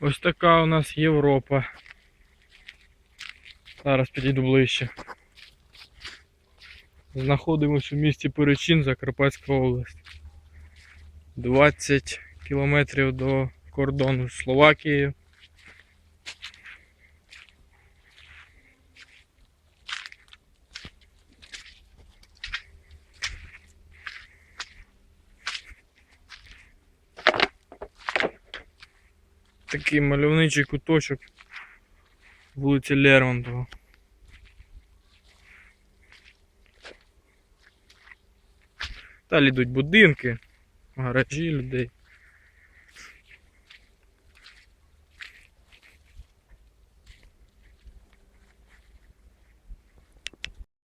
Ось така у нас Європа. Зараз підійду ближче. Знаходимось у місті Перечин, Закарпатська область. 20 кілометрів до кордону з Словакією. Такий мальовничий куточок вулиці Лермонтова. Далі йдуть будинки, гаражі людей.